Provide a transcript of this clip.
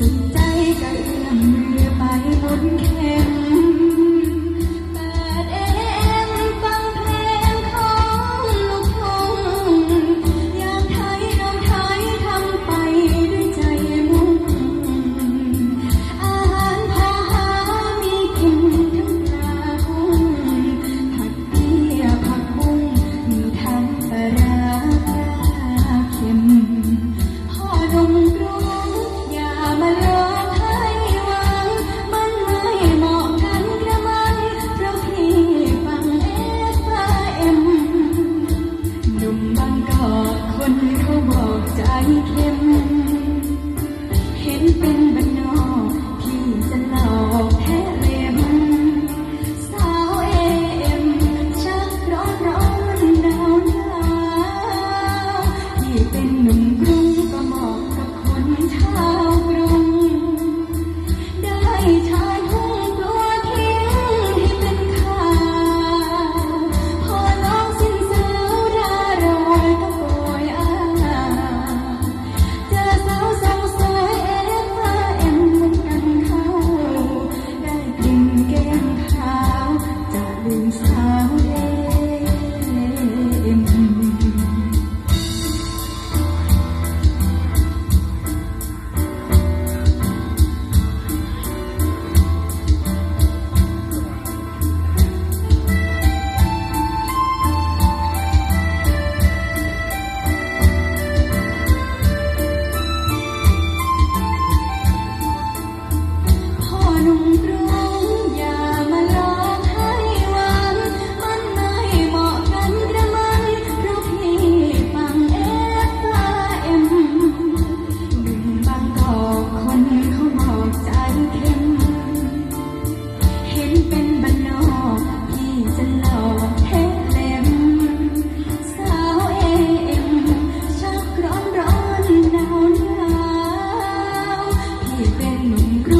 Mm-hmm. เห็นเป็นบรรนอกพี่จะหลอกแท้เลมสาวเอ็มชักร้อน้อนดาวดาวนี่เป็น หนุ่ม